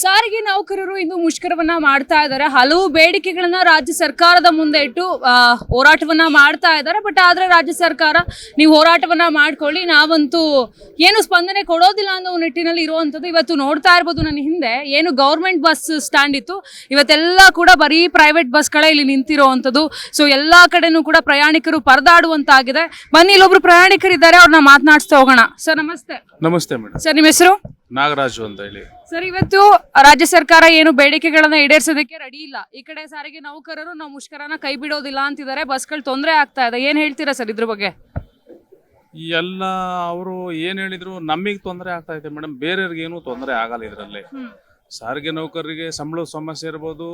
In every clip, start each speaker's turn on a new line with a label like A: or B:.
A: ಸಾರಿಗೆ ನೌಕರರು ಇಂದು ಮುಷ್ಕರವನ್ನ ಮಾಡ್ತಾ ಇದ್ದಾರೆ. ಹಲವು ಬೇಡಿಕೆಗಳನ್ನ ರಾಜ್ಯ ಸರ್ಕಾರದ ಮುಂದೆ ಇಟ್ಟು ಹೋರಾಟವನ್ನ ಮಾಡ್ತಾ ಇದ್ದಾರೆ. ಬಟ್ ಆದ್ರೆ ರಾಜ್ಯ ಸರ್ಕಾರ ನೀವು ಹೋರಾಟವನ್ನ ಮಾಡ್ಕೊಳ್ಳಿ. ನಾವಂತೂ ಏನು ಸ್ಪಂದನೆ ಕೊಡೋದಿಲ್ಲ ಅನ್ನೋ ನಿಟ್ಟಿನಲ್ಲಿ ಇರುವಂತದ್ದು ಇವತ್ತು ನೋಡ್ತಾ ಇರ್ಬೋದು ನನ್ನ ಹಿಂದೆ. ಏನು ಗೌರ್ಮೆಂಟ್ ಬಸ್ ಸ್ಟ್ಯಾಂಡ್ ಇತ್ತು. ಇವತ್ತೆಲ್ಲ ಕೂಡ ಬರೀ ಪ್ರೈವೇಟ್ ಬಸ್ಗಳೇ ಇಲ್ಲಿ ನಿಂತಿರುವಂಥದ್ದು. ಸೊ ಎಲ್ಲಾ ಕಡೆನೂ ಕೂಡ ಪ್ರಯಾಣಿಕರು ಪರದಾಡುವಂತಾಗಿದೆ. ಬನ್ನಿ ಇಲ್ಲೊಬ್ರು ಪ್ರಯಾಣಿಕರಿದ್ದಾರೆ ಅವ್ರನ್ನ ಮಾತನಾಡಿಸ್ತಾ ಹೋಗೋಣ. ಸರ್ ನಮಸ್ತೆ.
B: ನಮಸ್ತೆ ಮೇಡಮ್.
A: ಸರ್ ನಿಮ್ಮ ಹೆಸರು?
B: ನಾಗರಾಜು ಅಂತ ಹೇಳಿ.
A: ಸರ್ ಇವತ್ತು ರಾಜ್ಯ ಸರ್ಕಾರ ಏನು ಬೇಡಿಕೆಗಳನ್ನ ಈಡೇರಿಸೋದಕ್ಕೆ ರೆಡಿ ಇಲ್ಲ. ಈ ಕಡೆ ಸಾರಿಗೆ ನೌಕರರು ನಾವು ಮುಷ್ಕರನ ಕೈ ಬಿಡೋದಿಲ್ಲ ಅಂತಿದ್ದಾರೆ. ಬಸ್ಗಳು ತೊಂದರೆ ಆಗ್ತಾ ಇದೆ. ಏನ್ ಹೇಳ್ತೀರಾ ಸರ್ ಇದ್ರ ಬಗ್ಗೆ?
B: ಎಲ್ಲ ಅವರು ಏನ್ ಹೇಳಿದ್ರು ನಮಗೆ ತೊಂದರೆ ಆಗ್ತಾ ಇದೆ ಮೇಡಮ್ ಬೇರೆಯವ್ರಿಗೆ ಏನು ತೊಂದರೆ ಆಗಲ್ಲ ಇದರಲ್ಲಿ. ಸಾರಿಗೆ ನೌಕರರಿಗೆ ಸಂಬಳದ ಸಮಸ್ಯೆ ಇರ್ಬೋದು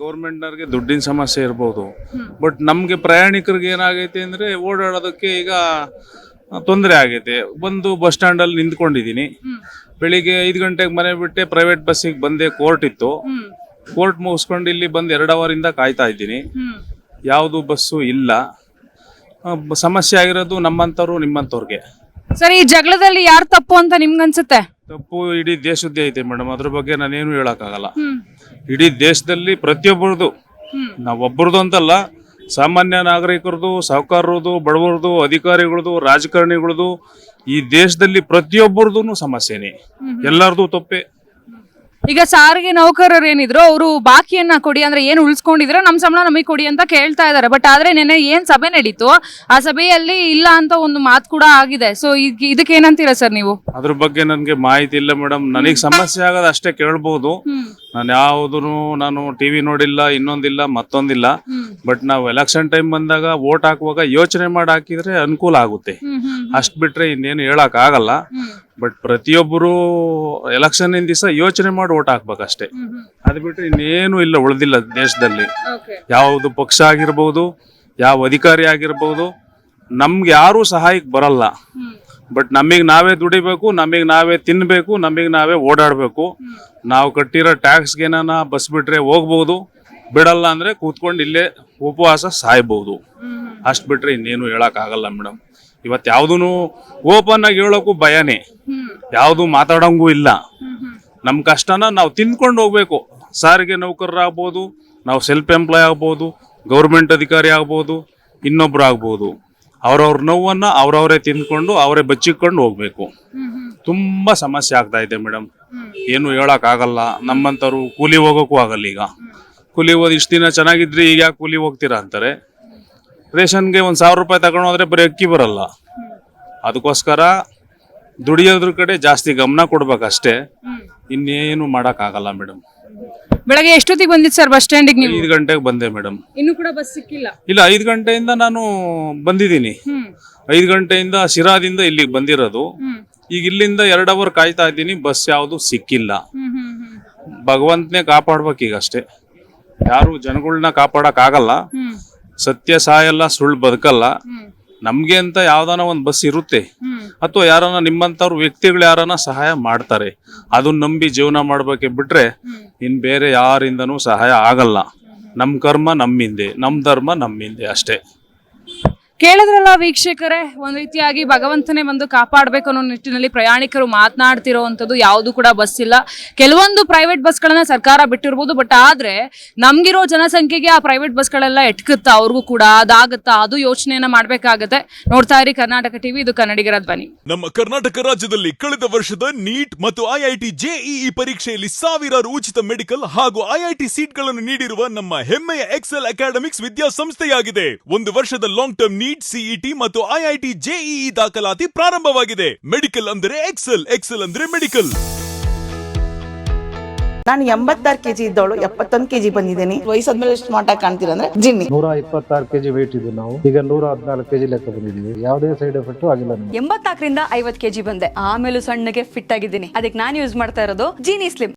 B: ಗೌರ್ಮೆಂಟ್ನವ್ರಿಗೆ ದುಡ್ಡಿನ ಸಮಸ್ಯೆ ಇರ್ಬೋದು. ಬಟ್ ನಮಗೆ ಪ್ರಯಾಣಿಕರಿಗೆ ಏನಾಗೈತೆ ಅಂದ್ರೆ ಓಡಾಡೋದಕ್ಕೆ ಈಗ ತೊಂದರೆ ಆಗೈತೆ ಒಂದು ಬಸ್ ಸ್ಟ್ಯಾಂಡಲ್ಲಿ ನಿಂತ್ಕೊಂಡಿದ್ದೀನಿ. ಬೆಳಿಗ್ಗೆ ಐದು ಗಂಟೆಗೆ ಮನೆ ಬಿಟ್ಟೆ ಪ್ರೈವೇಟ್ ಬಸ್ಸಿಗೆ ಬಂದೆ ಕೋರ್ಟ್ ಇತ್ತು. ಕೋರ್ಟ್ ಮುಗಿಸ್ಕೊಂಡು ಇಲ್ಲಿ ಬಂದು ಎರಡು ಅವರಿಂದ ಕಾಯ್ತಾ ಇದ್ದೀನಿ. ಯಾವುದು ಬಸ್ಸು ಇಲ್ಲ. ಆ, ಬ- ಸಮಸ್ಯೆ ಆಗಿರೋದು ನಮ್ಮಂಥವ್ರು ನಿಮ್ಮಂಥವ್ರಿಗೆ
A: ಸರ್ ಈ ಜಗಳದಲ್ಲಿ ಯಾರು ತಪ್ಪು ಅಂತ ನಿಮ್ಗನ್ಸುತ್ತೆ?
B: ತಪ್ಪು ಇಡೀ ದೇಶದ್ದೇ ಐತೆ ಮೇಡಮ್. ಅದ್ರ ಬಗ್ಗೆ ನಾನೇನು ಹೇಳೋಕ್ಕಾಗಲ್ಲ.
A: ಹ್ಮ್.
B: ಇಡೀ ದೇಶದಲ್ಲಿ ಪ್ರತಿಯೊಬ್ಬರದು. ನಾವೊಬ್ಬರದು ಅಂತಲ್ಲ ಸಾಮಾನ್ಯ ನಾಗರಿಕರದು ಸಾಹುಕಾರರದು ಬಡವರದು ಅಧಿಕಾರಿಗಳದು ರಾಜಕಾರಣಿಗಳದು ಈ ದೇಶದಲ್ಲಿ ಪ್ರತಿಯೊಬ್ಬರದು ಸಮಸ್ಯೆನೇ. ಎಲ್ಲರದು ತಪ್ಪೆ.
A: ಈಗ ಸಾರಿಗೆ ನೌಕರರು ಏನಿದ್ರು ಅವರು ಬಾಕಿಯನ್ನ ಕೊಡಿ ಅಂದ್ರೆ ಏನು ಉಳಿಸ್ಕೊಂಡಿದ್ರೆ ನಮ್ಮ ಸಂಬಳ ನಮಗೆ ಕೊಡಿ ಅಂತ ಕೇಳ್ತಾ ಇದಾರೆ. ಬಟ್ ಆದ್ರೆ ನಿನ್ನೆ ಏನ್ ಸಭೆ ನಡೀತು ಆ ಸಭೆಯಲ್ಲಿ ಇಲ್ಲ ಅಂತ ಒಂದು ಮಾತು ಕೂಡ ಆಗಿದೆ. ಸೊ ಇದಕ್ಕೆ ಏನಂತೀರಾ ಸರ್ ನೀವು?
B: ಅದ್ರ ಬಗ್ಗೆ ನನಗೆ ಮಾಹಿತಿ ಇಲ್ಲ ಮೇಡಮ್. ನನಗೆ ಸಮಸ್ಯೆ ಆಗದ ಅಷ್ಟೇ ಕೇಳ್ಬೋದು.
A: ಹ್ಮ್.
B: ನಾನು ಯಾವುದೂ ನಾನು ಟಿವಿ ನೋಡಿಲ್ಲ ಇನ್ನೊಂದಿಲ್ಲ ಮತ್ತೊಂದಿಲ್ಲ. ಬಟ್ ನಾವು ಎಲೆಕ್ಷನ್ ಟೈಮ್ ಬಂದಾಗ ವೋಟ್ ಹಾಕುವಾಗ ಯೋಚನೆ ಮಾಡಿ ಹಾಕಿದ್ರೆ ಅನುಕೂಲ ಆಗುತ್ತೆ. ಅಷ್ಟು ಬಿಟ್ರೆ ಇನ್ನೇನು ಹೇಳಕ್ ಆಗಲ್ಲ. ಬಟ್ ಪ್ರತಿಯೊಬ್ಬರು ಎಲೆಕ್ಷನ್ ದಿವಸ ಯೋಚನೆ ಮಾಡಿ ವೋಟ್ ಹಾಕ್ಬೇಕಷ್ಟೇ. ಅದು ಬಿಟ್ರೆ ಇನ್ನೇನು ಇಲ್ಲ ಉಳಿದಿಲ್ಲ ದೇಶದಲ್ಲಿ. ಯಾವುದು ಪಕ್ಷ ಆಗಿರ್ಬೋದು ಯಾವ ಅಧಿಕಾರಿ ಆಗಿರ್ಬೋದು ನಮ್ಗೆ ಯಾರು ಸಹಾಯಕ್ಕೆ ಬರಲ್ಲ. ಬಟ್ ನಮಗೆ ನಾವೇ ದುಡಿಬೇಕು ನಮಗೆ ನಾವೇ ತಿನ್ಬೇಕು ನಮಗೆ ನಾವೇ ಓಡಾಡಬೇಕು. ನಾವು ಕಟ್ಟಿರೋ ಟ್ಯಾಕ್ಸ್ಗೆ ಏನಾನ ಬಸ್ ಬಿಟ್ರೆ ಹೋಗ್ಬೋದು. ಬಿಡಲ್ಲ ಅಂದ್ರೆ ಕೂತ್ಕೊಂಡು ಇಲ್ಲೇ ಉಪವಾಸ ಸಾಯ್ಬೋದು.
A: ಹ್ಮ್
B: ಅಷ್ಟು ಬಿಟ್ರೆ ಇನ್ನೇನು ಹೇಳಕ್ಕಾಗಲ್ಲ ಮೇಡಮ್. ಇವತ್ತು ಯಾವುದೂ ಓಪನ್ ಆಗಿ ಹೇಳೋಕ್ಕೂ ಭಯನೇ. ಯಾವ್ದು ಮಾತಾಡೋಂಗೂ ಇಲ್ಲ. ನಮ್ಮ ಕಷ್ಟನ ನಾವು ತಿನ್ಕೊಂಡು ಹೋಗ್ಬೇಕು. ಸಾರಿಗೆ ನೌಕರರಾಗ್ಬೋದು ನಾವು ಸೆಲ್ಫ್ ಎಂಪ್ಲಾಯ್ ಆಗ್ಬೋದು ಗೌರ್ಮೆಂಟ್ ಅಧಿಕಾರಿ ಆಗ್ಬೋದು ಇನ್ನೊಬ್ರು ಆಗ್ಬೋದು. ಅವ್ರವ್ರ ನೋವನ್ನ ಅವ್ರವರೇ ತಿಂದ್ಕೊಂಡು ಅವರೇ ಬಚ್ಚಿಕೊಂಡು ಹೋಗ್ಬೇಕು. ತುಂಬಾ ಸಮಸ್ಯೆ ಆಗ್ತಾ ಇದೆ ಮೇಡಮ್. ಏನು ಹೇಳಕ್ ಆಗಲ್ಲ ನಮ್ಮಂತವ್ರು ಕೂಲಿ ಹೋಗೋಕ್ಕೂ ಆಗಲ್ಲ ಈಗ. ಕೂಲಿ ಹೋದ್ ಇಷ್ಟು ದಿನ ಚೆನ್ನಾಗಿದ್ರಿ ಈಗ ಯಾಕೆ ಕೂಲಿ ಹೋಗ್ತೀರಾ ಅಂತಾರೆ. ರೇಷನ್ಗೆ ಒಂದು ಸಾವಿರ ರೂಪಾಯಿ ತಗೊಂಡು ಹೋದ್ರೆ ಬರೀ ಅಕ್ಕಿ ಬರಲ್ಲ. ಅದಕ್ಕೋಸ್ಕರ ದುಡಿಯೋದ್ರ ಕಡೆ ಜಾಸ್ತಿ ಗಮನ ಕೊಡ್ಬೇಕಷ್ಟೇ. ಇನ್ನೇನು ಆಗಲ್ಲ ಮೇಡಮ್.
A: ಬೆಳಗ್ಗೆ ಎಷ್ಟೊತ್ತಿಗೆ ಬಂದಿತ್ತು ಸರ್ ಬಸ್ ಸ್ಟ್ಯಾಂಡಿಗೆ ನೀವು?
B: ಐದು ಗಂಟೆಗೆ ಬಂದೆ ಮೇಡಮ್.
A: ಇನ್ನು ಕೂಡ ಬಸ್ ಸಿಕ್ಕಿಲ್ಲ?
B: ಇಲ್ಲ ಐದು ಗಂಟೆಯಿಂದ ನಾನು ಬಂದಿದ್ದೀನಿ.
A: ಹ್ಮ್.
B: ಐದು ಗಂಟೆಯಿಂದ ಶಿರಾದಿಂದ ಇಲ್ಲಿಗೆ ಬಂದಿರೋದು. ಈಗ ಇಲ್ಲಿಂದ ಎರಡು ಅವರ್ ಕಾಯ್ತಾ ಇದ್ದೀನಿ ಬಸ್ ಯಾವುದು ಸಿಕ್ಕಿಲ್ಲ.
A: ಹ್ಮ್ ಹ್ಮ್ ಹ್ಮ್.
B: ಭಗವಂತನೇ ಕಾಪಾಡ್ಬೇಕು ಈಗ ಅಷ್ಟೇ ಯಾರು ಜನಗಳನ್ನ ಕಾಪಾಡಕ್ ಆಗಲ್ಲ ಸತ್ಯ ಸಾಯಲ್ಲ ಸುಳ್ಳು ಬದುಕಲ್ಲ. ನಮ್ಗೆ ಅಂತ ಯಾವ್ದಾನ ಒಂದ್ ಬಸ್ ಇರುತ್ತೆ. ಅಥವಾ ಯಾರನ್ನ ನಿಮ್ಮಂತವ್ರ ವ್ಯಕ್ತಿಗಳು ಯಾರನ್ನ ಸಹಾಯ ಮಾಡ್ತಾರೆ. ಅದನ್ನ ನಂಬಿ ಜೀವನ ಮಾಡ್ಬೇಕೆ ಬಿಟ್ರೆ ಇನ್ ಬೇರೆ ಯಾರಿಂದನೂ ಸಹಾಯ ಆಗಲ್ಲ. ನಮ್ ಕರ್ಮ ನಮ್ಮಿಂದೆ ನಮ್ ಧರ್ಮ ನಮ್ಮಿಂದೆ ಅಷ್ಟೇ.
A: ಕೇಳಿದ್ರಲ್ಲ ವೀಕ್ಷಕರೇ, ಒಂದ್ ರೀತಿಯಾಗಿ ಭಗವಂತನೇ ಬಂದು ಕಾಪಾಡಬೇಕು ಅನ್ನೋ ನಿಟ್ಟಿನಲ್ಲಿ ಪ್ರಯಾಣಿಕರು ಮಾತನಾಡ್ತಿರೋವಂಥದ್ದು ಯಾವುದು ಕೂಡ ಬಸ್ ಇಲ್ಲ. ಕೆಲವೊಂದು ಪ್ರೈವೇಟ್ ಬಸ್ಗಳನ್ನ ಸರ್ಕಾರ ಬಿಟ್ಟಿರ್ಬೋದು ಬಟ್ ಆದ್ರೆ ನಮ್ಗಿರೋ ಜನಸಂಖ್ಯೆಗೆ ಆ ಪ್ರೈವೇಟ್ ಬಸ್ಗಳೆಲ್ಲ ಎಟ್ಕುತ್ತಾ, ಅವ್ರಿಗೂ ಕೂಡ ಅದಾಗುತ್ತಾ, ಅದು ಯೋಚನೆಯನ್ನ ಮಾಡ್ಬೇಕಾಗತ್ತೆ. ನೋಡ್ತಾ ಇರಿ ಕರ್ನಾಟಕ ಟಿವಿ ಇದು ಕನ್ನಡಿಗರ ಧ್ವನಿ.
C: ನಮ್ಮ ಕರ್ನಾಟಕ ರಾಜ್ಯದಲ್ಲಿ ಕಳೆದ ವರ್ಷದ ನೀಟ್ ಮತ್ತು ಐಐಟಿ ಜೆಇಇ ಪರೀಕ್ಷೆಯಲ್ಲಿ ಸಾವಿರಾರು ಉಚಿತ ಮೆಡಿಕಲ್ ಹಾಗೂ ಐಐಟಿ ಸೀಟ್ಗಳನ್ನು ನೀಡಿರುವ ನಮ್ಮ ಹೆಮ್ಮೆಯ ಎಕ್ಸೆಲ್ ಅಕಾಡೆಮಿಕ್ಸ್ ವಿದ್ಯಾಸಂಸ್ಥೆಯಾಗಿದೆ. ಒಂದು ವರ್ಷದ ಲಾಂಗ್ ಟರ್ಮ್ ನೀಟ್ ಸಿಇಟಿ ಮತ್ತು ಐಐಟಿ ಜೆಇಇ ದಾಖಲಾತಿ ಪ್ರಾರಂಭವಾಗಿದೆ. ಮೆಡಿಕಲ್ ಅಂದ್ರೆ ಎಕ್ಸೆಲ್ ಎಕ್ಸೆಲ್ ಅಂದ್ರೆ ಮೆಡಿಕಲ್
D: ನಾನು ಎಂಬತ್ತಾರು ಕೆಜಿ ಇದ್ದವಳು ಎಪ್ಪತ್ತೊಂದು ಕೆಜಿ ಬಂದಿದ್ದೀನಿ. ವಯಸ್ಸಾದ್ಮೇಲೆ ಎಷ್ಟು ಮಾಟ ಕಾಣ್ತೀರ ಅಂದ್ರೆ ಜಿನ್ನಿ.
E: ನೂರ ಇಪ್ಪತ್ತಾರು ಕೆಜಿ ವೇಟ್ ಇದ್ದು ನಾವು. ಈಗ ನೂರ ಹದಿನಾಲ್ಕು ಕೆಜಿ ಲೆಕ್ಕ ಬಂದಿದ್ದೀವಿ. ಯಾವುದೇ ಸೈಡ್ ಎಫೆಕ್ಟ್ ಆಗಿಲ್ಲ
F: ಎಂಬತ್ನಾಲ್ಕರಿಂದ ಐವತ್ ಕೆಜಿ ಬಂದೆ. ಆಮೇಲೆ ಸಣ್ಣಗೆ ಫಿಟ್ ಆಗಿದ್ದೀನಿ. ಅದಕ್ಕೆ ನಾನು ಯೂಸ್ ಮಾಡ್ತಾ ಇರೋದು ಜೀನಿ ಸ್ಲಿಮ್